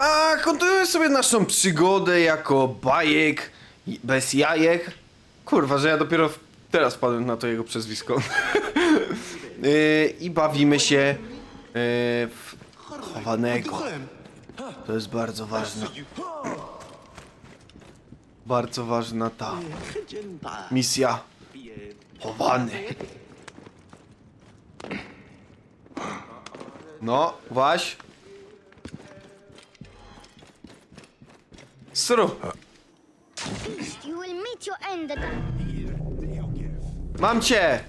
A kontynuujemy sobie naszą przygodę jako bajek bez jajek. Kurwa, że ja dopiero teraz wpadłem na to jego przezwisko. Yy, I bawimy się yy, w chowanego. To jest bardzo ważne. Bardzo ważna ta misja. Chowany. No, Waś. Sru. You will meet your end. Mam cię!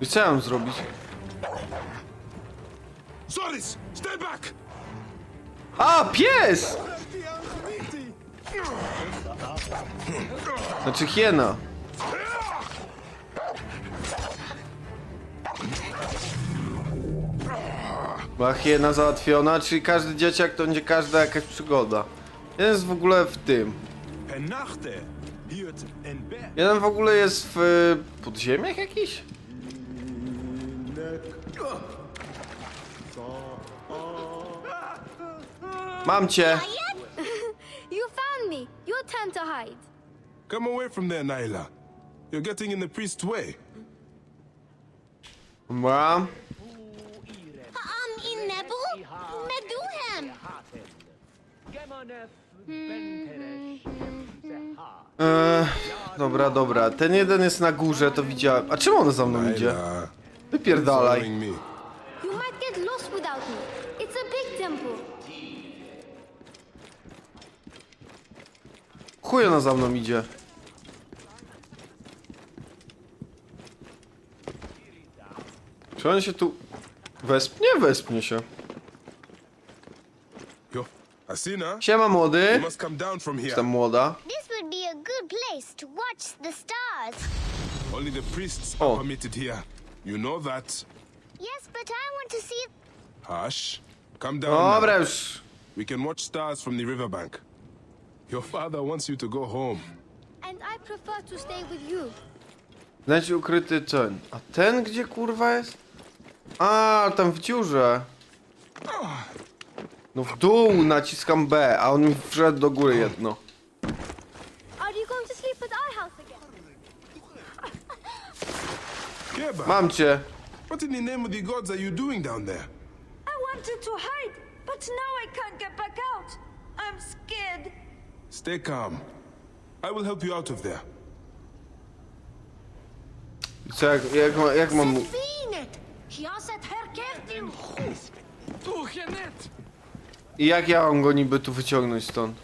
I co ja mam zrobić? Zoris, stay back! A, pies! Znaczy hiena. Była hiena załatwiona, czyli każdy dzieciak to będzie każda jakaś przygoda. Jeden jest w ogóle w tym. Jeden w ogóle jest w y, podziemiach jakiś? Mam cię. You found me. Your turn to hide. Come away from there, Naila. You're getting in the priest's way. Dobra. Um, in Nebu? Meduhem. Eee, dobra, dobra. Ten jeden jest na górze, to widziałem. A czemu on za mną idzie? Wypierdalaj. following me. You might get lost without me. It's a big temple. Chuj ona za mną idzie. Czy on się tu... Wespnie? Wespnie się. Asina, Siema młody. you must come down from Czy here. tam młoda? This would be a good place to watch the stars. Only the priests Oh. are permitted here. You know that. Yes, but I want to see. Hush. Come down now. Dobra już. We can watch stars from the riverbank. Your father wants you to go home. And I prefer to stay with you. Znajdź ukryty ten. A ten gdzie kurwa jest? A, tam w dziurze. No w dół naciskam B, a on mi wszedł do góry jedno. Are you going to sleep at our house again? Keba, Mam cię. what in the name of the gods are you doing down there? I wanted to hide, but now I can't get back out. I'm scared. Stay calm. I will help you out of there. I Co, jak, jak, ma- jak mam... I jak ja mam go niby tu wyciągnąć stąd?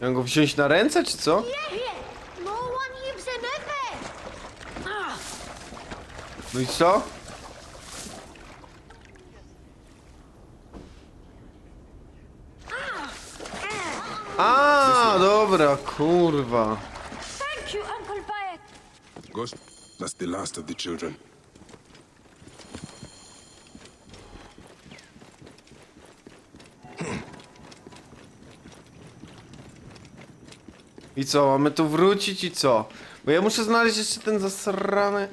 Ja mam go wziąć na ręce, czy co? No. No i co? A, dobra, kurwa. Ghost, that's the last of the children. I co, mamy tu wrócić i co? Bo ja muszę znaleźć jeszcze ten zasrany...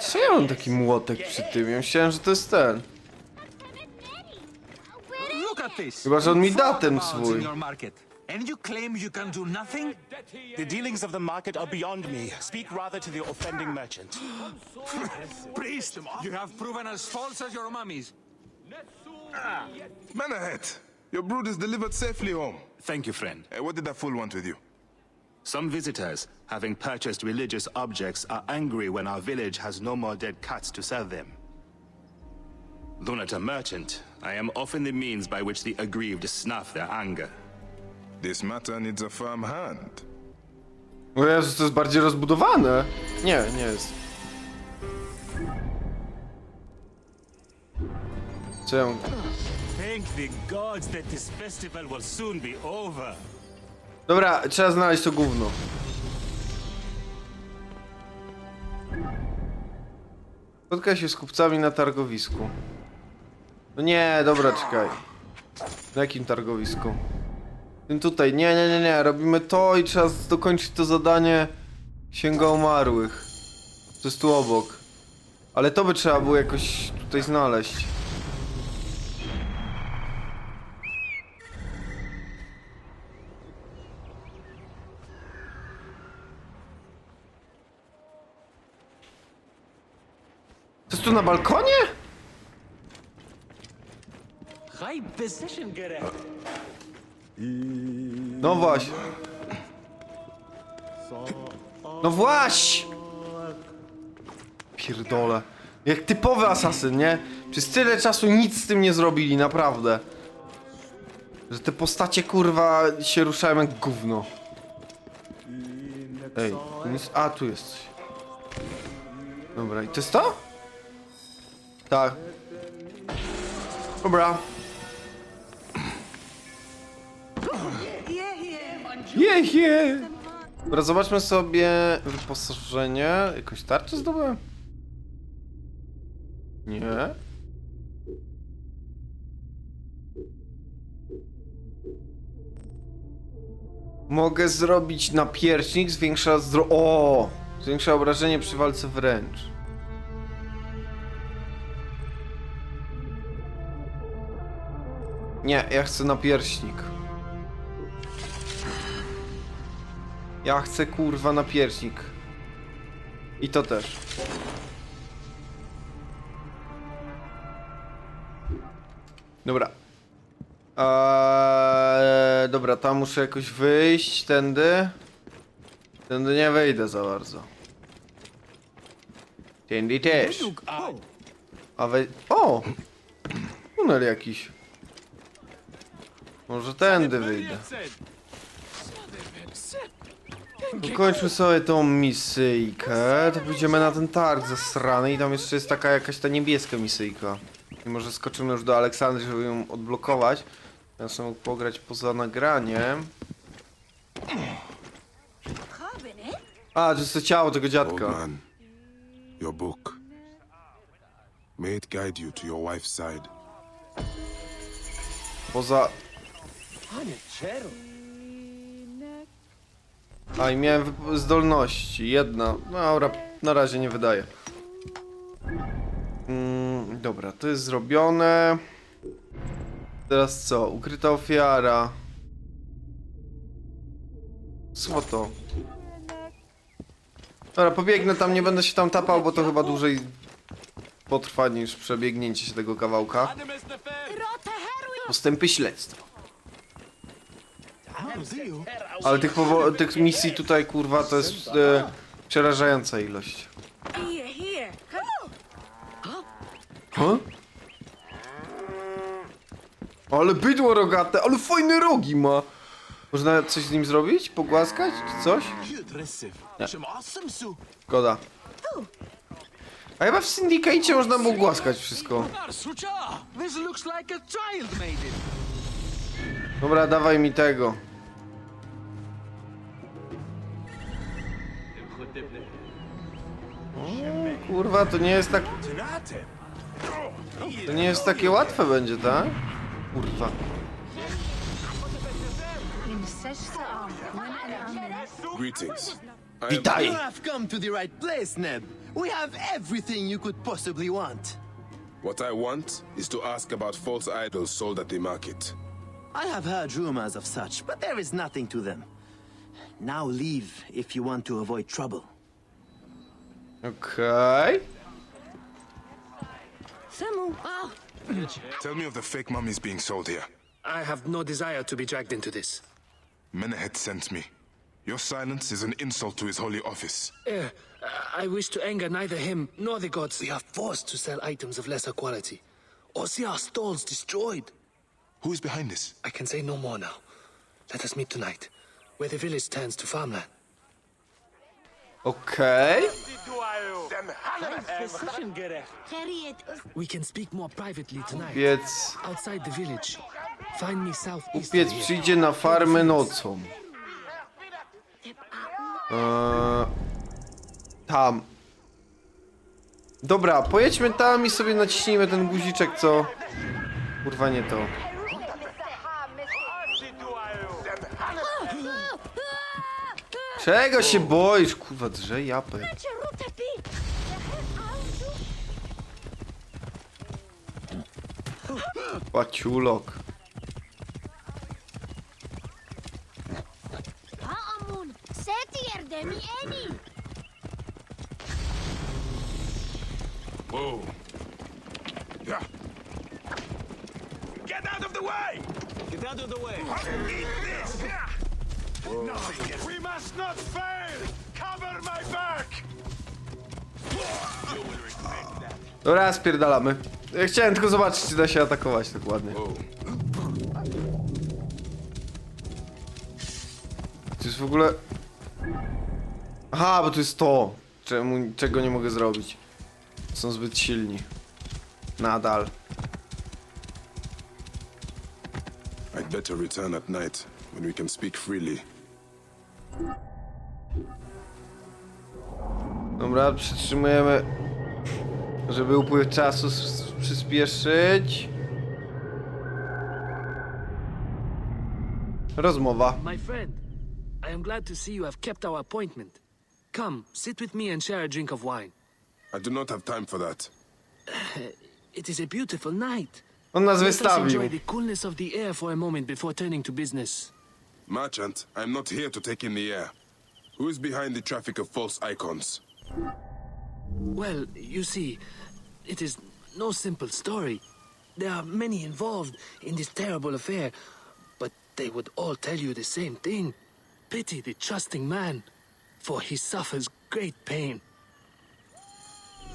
Co ja mam taki młotek przy tym? Ja myślałem, że to jest ten. Look at this. Chyba, że on mi da ten swój. And you claim you can do nothing? The dealings of the market are beyond me. Speak rather to the offending merchant. Priest, you have proven as false as your mummies. Manahet, your brood is delivered safely home. Thank you, friend. Eh, what did that fool want with you? Some visitors, having purchased religious objects, are angry when our village has no more dead cats to sell them. Though not a merchant, I am often the means by which the aggrieved snuff their anger. This matter needs a firm hand. O Jezus, to jest bardziej rozbudowane. Nie, nie jest. Co ja mam... Thank the gods that this festival will soon be over. Dobra, trzeba znaleźć to gówno. Spotkaj się z kupcami na targowisku. No nie, dobra, czekaj. Na jakim targowisku? Tym tutaj, nie, nie, nie, nie, robimy to i trzeba dokończyć to zadanie Księga Umarłych. To jest tu obok. Ale to by trzeba było jakoś tutaj znaleźć. Tu na balkonie? No właśnie. No właśnie! Pierdole. Jak typowy asasyn, nie? Przez tyle czasu nic z tym nie zrobili, naprawdę. Że te postacie kurwa się ruszają jak gówno. Ej, tu nic... A, tu jest coś. Dobra, i to jest to? Tak. Dobra. Yeah, yeah. Je, je. Dobra, zobaczmy sobie wyposażenie. Jakąś tarczę zdobyłem? Nie. Mogę zrobić napierśnik, zwiększa zdro... O! Zwiększa obrażenie przy walce wręcz. Nie, ja chcę napierśnik. Ja chcę kurwa napierśnik. I to też. Dobra. Eee, dobra, tam muszę jakoś wyjść, tędy. Tędy nie wejdę za bardzo. Tędy też. A wej... O! Tunel jakiś. Może tędy wyjdę. Ukończmy sobie tą misyjkę, to pójdziemy na ten targ zasrany i tam jeszcze jest taka jakaś ta niebieska misyjka. I może skoczymy już do Aleksandry, żeby ją odblokować. Ja sobie mógł pograć poza nagraniem. A, to jest to ciało tego Old dziadka. man, your book. May it guide you to your wife's side. Poza... A, i miałem zdolności. Jedna. No, dobra, na razie nie wydaje. Mm, dobra, to jest zrobione. Teraz co? Ukryta ofiara. Co to? Dobra, pobiegnę tam, nie będę się tam tapał, bo to chyba dłużej potrwa niż przebiegnięcie się tego kawałka. Postępy śledztwa. Ale tych, tych misji tutaj, kurwa, to jest e, przerażająca ilość. Huh? Ale bydło rogate, ale fajne rogi ma. Można coś z nim zrobić? Pogłaskać czy coś? Szkoda. A chyba w Syndicate można było głaskać wszystko. Dobra, dawaj mi tego. O, kurwa, to nie jest tak... To nie jest takie łatwe będzie, tak? Kurwa. Greetings. Witaj! You have come to the right place, Neb. We have everything you could possibly want. What I want is to ask about false idols sold at the market. I have heard rumors of such, but there is nothing to them. Now leave if you want to avoid trouble. Okay. Samu, oh, Tell me of the fake mummies being sold here. I have no desire to be dragged into this. Menehet sent me. Your silence is an insult to his holy office. Eh, I wish to anger neither him nor the gods. We are forced to sell items of lesser quality, or see our stalls destroyed. Who is behind this? I can say no more now. Let us meet tonight, where the village turns to farmland. Okej. Gerek. We can speak more privately tonight. Outside the village. Find me southeast. Kupiec of here. przyjdzie na farmę nocą. Eee, tam. Dobra, pojedźmy tam i sobie naciśnijmy ten guziczek, co... Kurwa, nie to. Czego się boisz, kurwa, drze japę. Paciulok. Haamun, seti Get out of the way! Get out of the way. Eat this! Yeah. Nothing. We must not fail! Cover my back! Dobra, spierdalamy. Ja Chciałem tylko zobaczyć, czy da się atakować tak ładnie. To jest w ogóle... Aha, bo to jest to, czemu, czego nie mogę zrobić. Są zbyt silni. Nadal. I'd better return at night when we can speak freely. Dobra, przytrzymujemy, żeby upływ czasu przyspieszyć. Rozmowa. My friend, I am glad to see you have kept our appointment. Come, sit with me and share a drink of wine. I do not have time for that. It is a beautiful night. On nas Let us wystawił. enjoy the coolness of the air for a moment before turning to business. Merchant, I am not here to take in the air. Who is behind the traffic of false icons? Well, you see, it is no simple story. There are many involved in this terrible affair, but they would all tell you the same thing. Pity the trusting man, for he suffers great pain.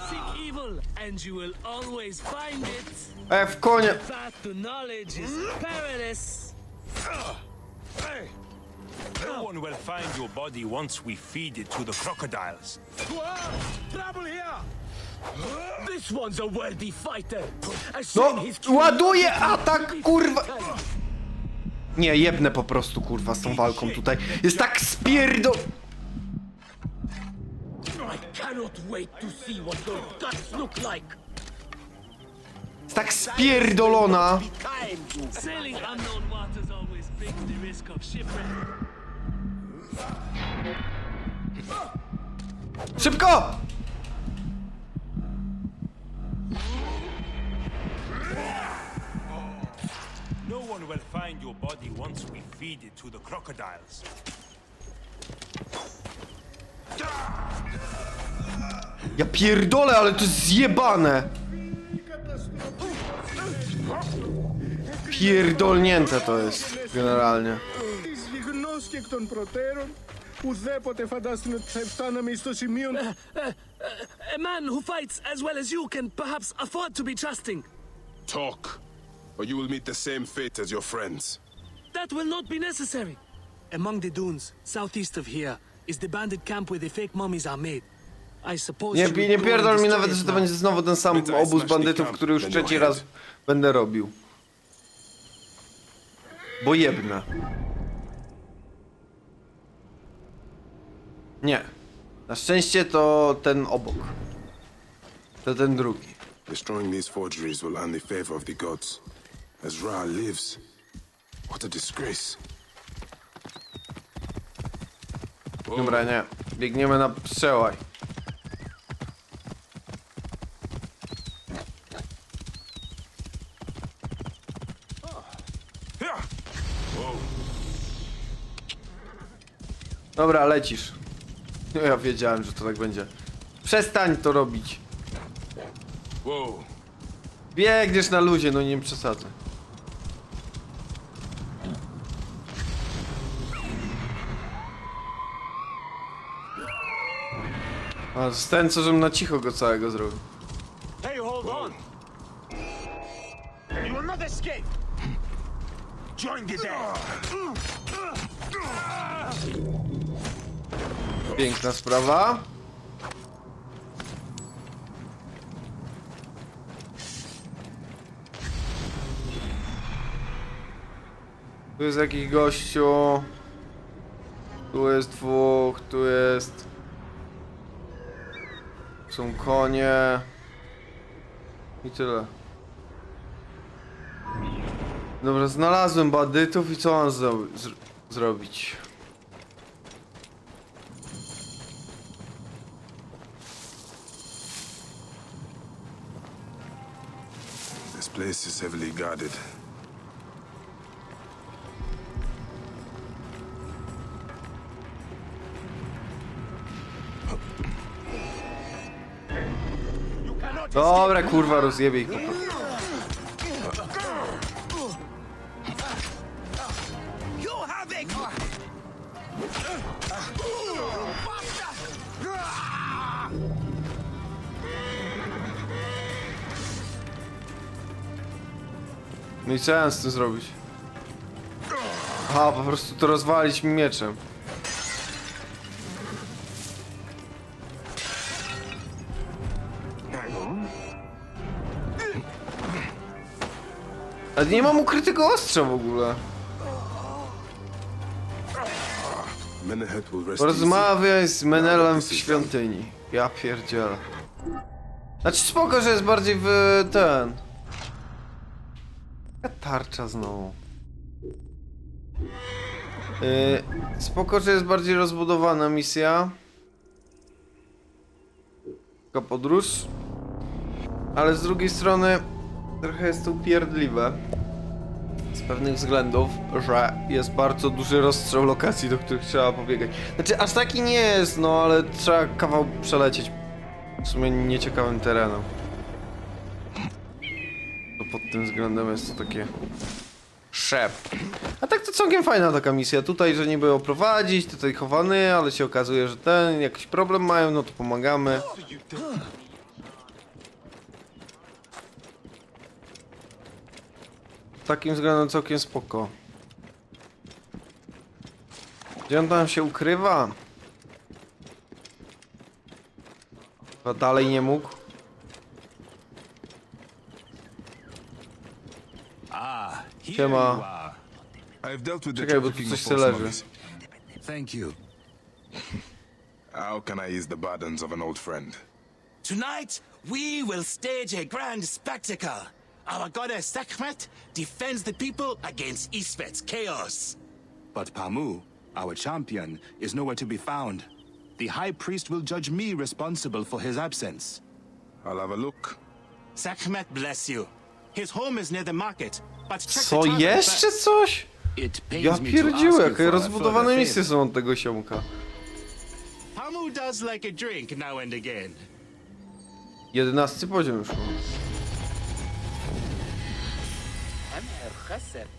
Seek evil, and you will always find it. W konie. Path to knowledge is perilous. Hey! No one will find your body once we feed it to the crocodiles. Trouble here! This one's a worthy fighter. No, ładuje atak, kurwa. Nie, jebnę po prostu, kurwa, z tą walką tutaj. Jest tak spierdo... I cannot wait to see what your guts look like. Jest tak spierdolona. Sailing unknown waters brings the risk of shipwreck. Szybko! No one will find your body once we feed it to the crocodiles. Ja pierdolę, ale to jest zjebane. Pierdolnięte to jest, generalnie. Τις γιγνός και εκ των προτέρων, ουδέποτε φαντάστην ότι θα φτάναμε στο σημείο... A man who fights as well as you can perhaps afford to be trusting. Talk, or you will meet the same fate as your friends. That will not be necessary. Among the dunes, southeast of here, is the bandit camp where the fake mummies are made. I suppose Nie, you would nie go pierdol and mi destroy nawet, it że to now. będzie znowu ten sam Better I obóz smash the bandytów, camp który już than trzeci your raz head. będę robił. Bo jebnę. Nie. Na szczęście to ten obok. To ten drugi. Destroying these forgeries will earn the favor of the gods. As Ra lives, what a disgrace. Dobra, nie. Biegniemy na przełaj. Yeah. Dobra, lecisz. No ja wiedziałem, że to tak będzie. Przestań to robić. Whoa. Biegniesz na luzie, no nie przesadzę. A z ten, co żebym na cicho go całego zrobił. Hey, hold on! You will not escape! Join the dead! Piękna sprawa. Tu jest jakiś gościu. Tu jest dwóch, tu jest... Są konie. I tyle. Dobra, znalazłem bandytów i co mam zro zr zrobić? Place is heavily guarded. Dobra, kurwa, rozjebie ich. No i co ja z tym zrobić? Aha, po prostu to rozwalić mi mieczem. Ale nie mam ukrytego ostrza w ogóle. Porozmawiaj z Menelem w świątyni. Ja pierdzielę. Znaczy spoko, że jest bardziej w ten... Tarcza znowu. Yy, spoko, że jest bardziej rozbudowana misja. Taka podróż. Ale z drugiej strony trochę jest to upierdliwe. Z pewnych względów, że jest bardzo duży rozstrzał lokacji, do których trzeba pobiegać. Znaczy, aż taki nie jest, no ale trzeba kawał przelecieć. W sumie nieciekawym terenem. Pod tym względem jest to takie... Szep. A tak to całkiem fajna taka misja. Tutaj, że niby oprowadzić, tutaj chowany, ale się okazuje, że ten, jakiś problem mają, no to pomagamy. Takim względem całkiem spoko. Gdzie on tam się ukrywa? Chyba dalej nie mógł. Siema. you are. I've dealt with the Czekaj, bo tu trafficking coś of się false leży. mummies. Thank you. How can I ease the burdens of an old friend? Tonight, we will stage a grand spectacle. Our goddess Sekhmet defends the people against Isfet's chaos. But Pamu, our champion, is nowhere to be found. The High Priest will judge me responsible for his absence. I'll have a look. Sekhmet bless you. His home is near the market, but check Co, the jeszcze coś? It pains Ja me to ask pierdziłem, you jakie a rozbudowane further misje favor. są od tego siomka. Pamu does like a drink now and again. Jedenasty poziom już mam.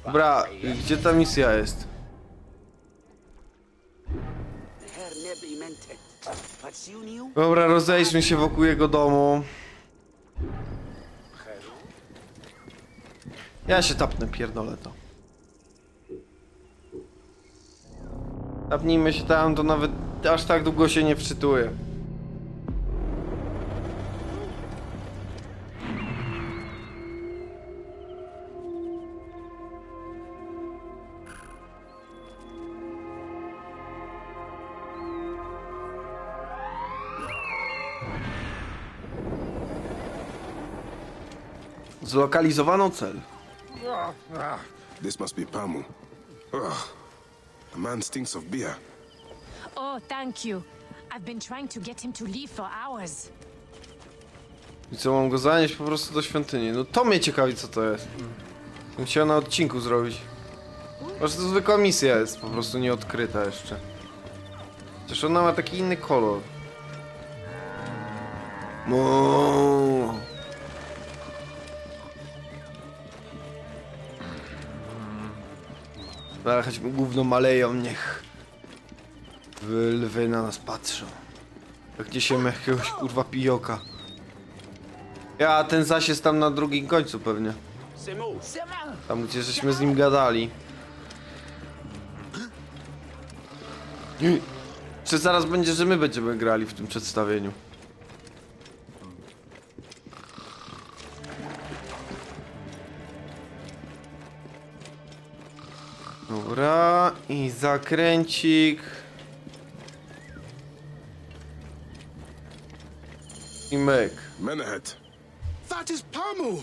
Dobra, gdzie ta misja jest? Dobra, rozejdźmy się wokół jego domu. Ja się tapnę, pierdolę to. Tapnijmy się tam, to nawet aż tak długo się nie wczytuje. Zlokalizowano cel. This must be Pamu. Ugh. The man stinks of beer. Oh, thank you. I've been trying to get him to leave for hours. I co, mam go zanieść po prostu do świątyni? No to mnie ciekawi, co to jest. Bym chciał na odcinku zrobić. Może to zwykła misja jest, po prostu nieodkryta jeszcze. Chociaż ona ma taki inny kolor. No. Ale choć gówno maleją, niech lwy na nas patrzą. Jak niesiemy jakiegoś kurwa pijoka. Ja, ten zaś jest tam na drugim końcu pewnie. Tam gdzie żeśmy z nim gadali. Czy zaraz będzie, że my będziemy grali w tym przedstawieniu? I zakręcik. I myk. Menehet, That is Pamu.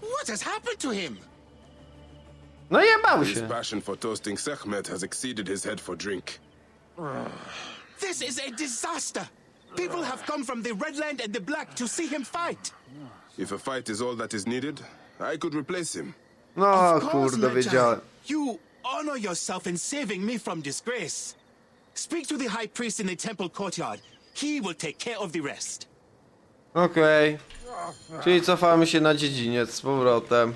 What has happened to him? No jebał his się. passion for toasting Sekhmet has exceeded his head for drink. This is a disaster. People have come from the Red Land and the Black to see him fight. If a fight is all that is needed, I could replace him. No Of course, kurde, Medjay. wiedziałem. You honor yourself in saving me from disgrace. Speak to the high priest in the temple courtyard. He will take care of the rest. Okej. Czyli cofamy się na dziedziniec z powrotem.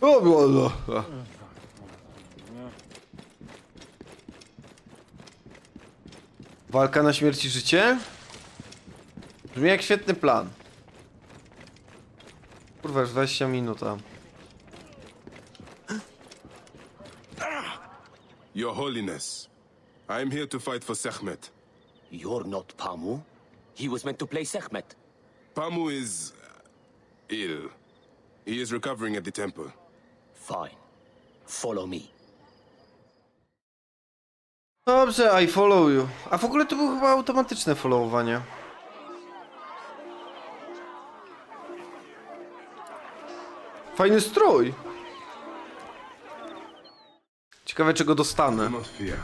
O, było, no. Walka na śmierć i życie? Brzmi jak świetny plan. Kurwa, już 20 minut. Your Holiness, I am here to fight for Sekhmet. You're not Pamu. He was meant to play Sekhmet. Pamu is uh, ill. He is recovering at the temple. Fine. Follow me. Dobrze, I follow you. A w ogóle to było chyba automatyczne followowanie. Fajny strój. Ciekawe czego dostanę. not fear.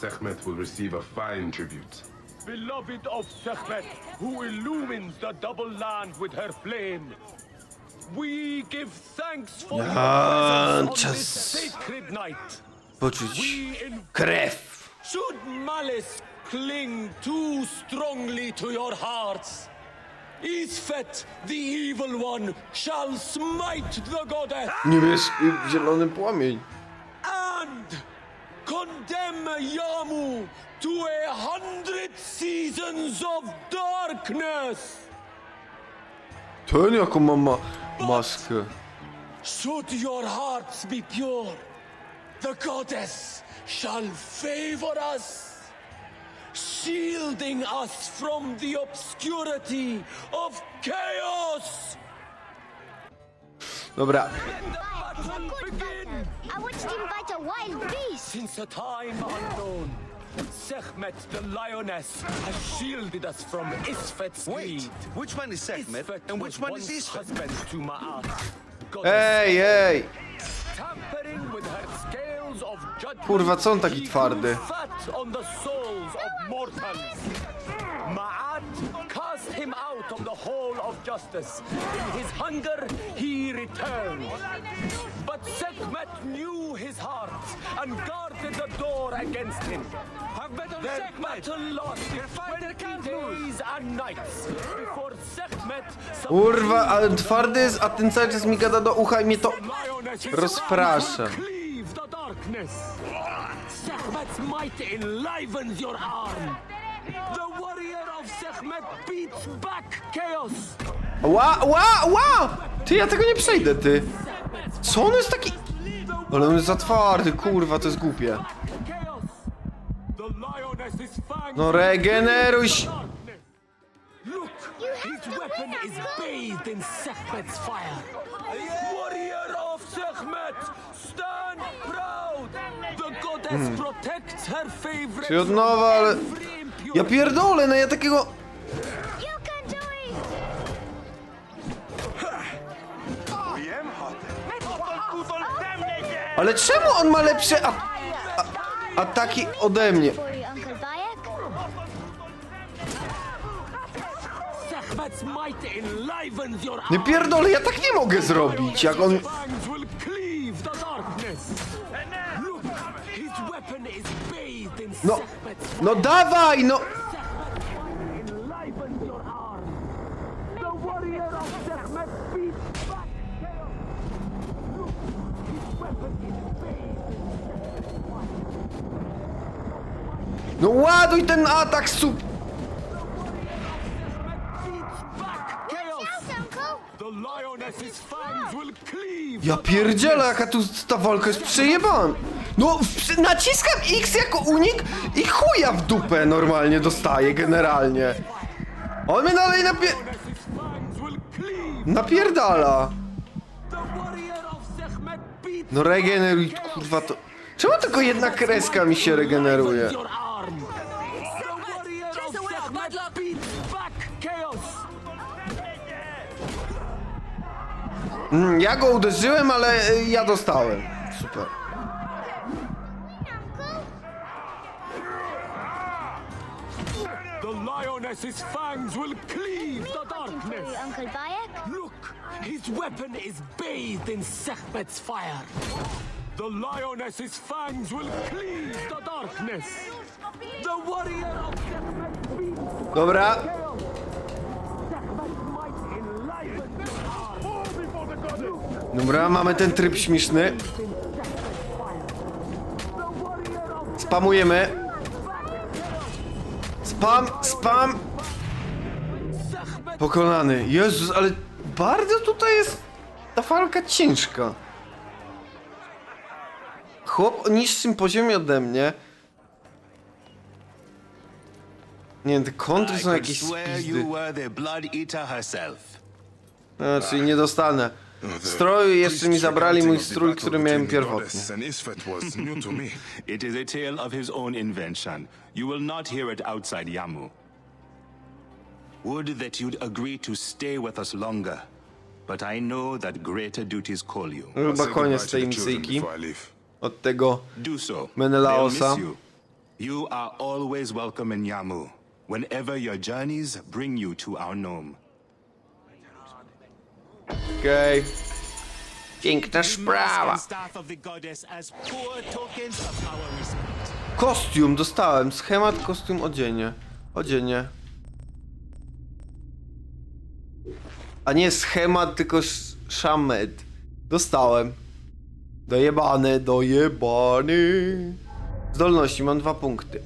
Sekhmet will receive a fine tribute. Beloved of Sekhmet, who illumines the double land with her flame. We give thanks for your Ja, presence on czas. this sacred night. Poczuć We in krew. Should malice cling too strongly to your hearts, Isfet, the evil one, shall smite the goddess Niebieski, zielony płomień. And condemn Yamu to a hundred seasons of darkness. Ten jaką ma ma maskę. Should your hearts be pure, the goddess shall favor us, shielding us from the obscurity of chaos. Dobra. Begin! I watched him fight a wild beast. Since a time unknown, Sekhmet the lioness has shielded us from Isfet's greed. which one is Sekhmet Isfet and which one is Isfet? husband to Ma'at. goddess Ej, ej. tampering with her scales of judgment. Kurwa, co on taki twardy? Ma'at cast him out of the hall of justice. In his hunger, he returned. But Sekhmet knew his heart and guarded the door against him. Their battle lost in 20 days and nights before Sekhmet Kurwa, ale twardy jest, a ten cały czas mi gada do ucha i mnie to rozprasza. Darkness. Sekhmet's might enlivens your arm. The warrior of Sekhmet beats back chaos. Ła, ła, ła! Ty, ja tego nie przejdę, ty. Co on jest taki... Ale on jest za twardy, kurwa, to jest głupie. No regeneruj się. His weapon is bathed in Sekhmet's fire. Warrior of Sekhmet, stand. Czyli od nowa, ale... Ja pierdolę, no ja takiego... Ale czemu on ma lepsze a... A... ataki ode mnie? Nie pierdolę, ja tak nie mogę zrobić, jak on... weapon is bathed in No ładuj ten atak, sup... Ja pierdzielę, jaka tu ta walka jest przejebana. No, naciskam X jako unik i chuja w dupę normalnie dostaję, generalnie. On mnie dalej napierdala. No regeneruj, kurwa to... Czemu tylko jedna kreska mi się regeneruje? Mm, Ja go uderzyłem, ale y, ja dostałem. Super. Lioness's fangs will cleave the darkness. you, Uncle Bayek. Look! His weapon is bathed in Sekhmet's fire. The lioness's fangs will cleave the darkness. The warrior of Dobra. Sekhmet's might enliven the arm. Fall before the goddess! Dobra, mamy ten tryb śmieszny. Spamujemy. Spam, spam. Pokonany. Jezus, ale bardzo tutaj jest ta walka ciężka. Chłop o niższym poziomie ode mnie. Nie wiem, te kontry są jakieś spizdy. czyli nie dostanę. Stroju jeszcze mi zabrali mój strój, który miałem pierwotnie. It is a tale of his own invention. You will not hear it outside Yamu. Would that you'd agree to stay with us longer. But I know that greater duties call you. Chyba say goodbye koniec tej misyjki. Od tego Do so. Menelaosa. They'll miss you. You are always welcome in Yamu. Whenever your journeys bring you to our gnome. Okej. Piękna sprawa. Kostium dostałem. Schemat, kostium, odzienie. Odzienie. A nie schemat, tylko sz- szamet. Dostałem. Dojebany, dojebany. Zdolności, mam dwa punkty.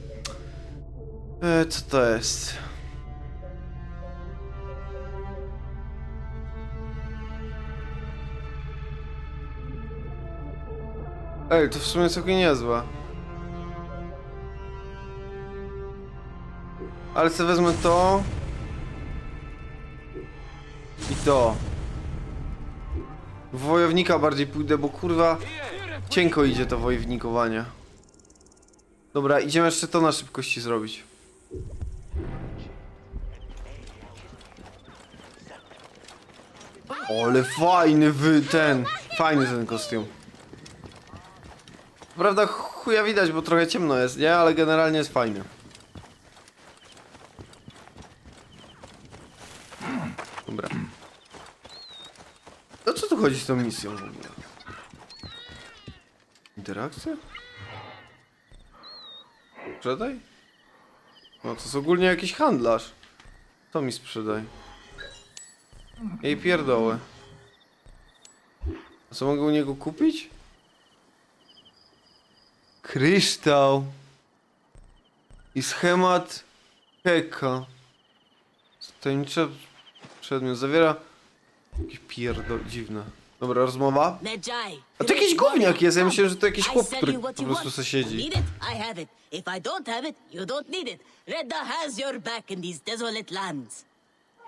E, co to jest? Ej, to w sumie całkiem niezłe. Ale sobie wezmę to. I to. W wojownika bardziej pójdę, bo kurwa cienko idzie to wojownikowanie. Dobra, idziemy jeszcze to na szybkości zrobić. Ale fajny wy ten. Fajny ten kostium. Prawda chuja widać, bo trochę ciemno jest, nie? Ale generalnie jest fajny. Dobra. O co tu chodzi z tą misją w ogóle? Interakcja? Sprzedaj? No to jest ogólnie jakiś handlarz. To mi sprzedaj. Jej pierdołę. A co mogę u niego kupić? Kryształ. I schemat Heka. Tajemniczy przedmiot zawiera... Jakieś pierdol... dziwne. Dobra, rozmowa. A to jakiś gówniak jest, ja myślałem, że to jakiś chłop, który po prostu se siedzi.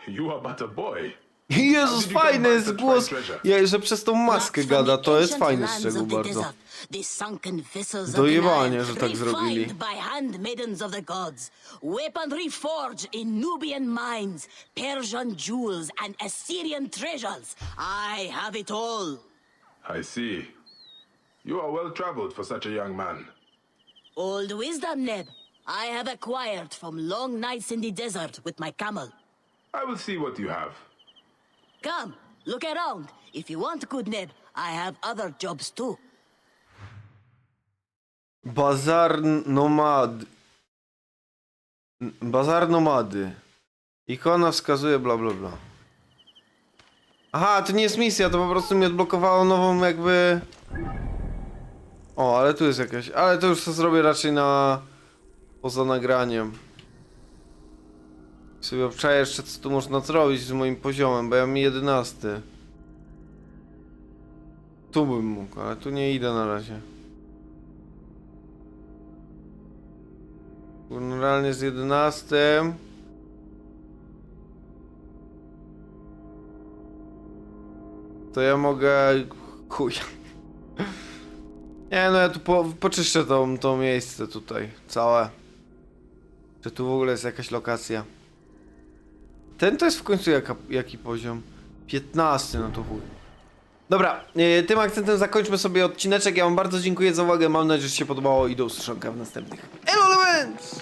You are but a boy. Jezus, fajny jest głos, ja, że przez tą maskę From gada, the to jest ancient fajny lands szczegół of the bardzo. desert, The sunken vessels of Dojebanie, the Nile, że tak zrobili. refined by handmaidens of the gods, weaponry forged in Nubian mines, Persian jewels and Assyrian treasures. I have it all. I see. You are well traveled for such a young man. Old wisdom, Neb. I have acquired from long nights in the desert with my camel. I will see what you have. Come, look around. If you want good Neb, I have other jobs too. Bazar nomad. Bazar nomady. Ikona wskazuje bla bla bla. Aha, to nie jest misja, to po prostu mi odblokowało nową jakby... O, ale tu jest jakaś... Ale to już to zrobię raczej na... Poza nagraniem. Sobie obczaję jeszcze co tu można zrobić z moim poziomem, bo ja mam 11. Tu bym mógł, ale tu nie idę na razie. Generalnie z 11. To ja mogę. Chuj. Nie no, ja tu po, poczyszczę to, to miejsce tutaj. Całe. Czy tu w ogóle jest jakaś lokacja? Ten to jest w końcu jaka, jaki poziom? 15, no to chuj. Dobra, e, tym akcentem zakończmy sobie odcineczek. Ja wam bardzo dziękuję za uwagę. Mam nadzieję, że się podobało i do usłyszenia w następnych. Elements!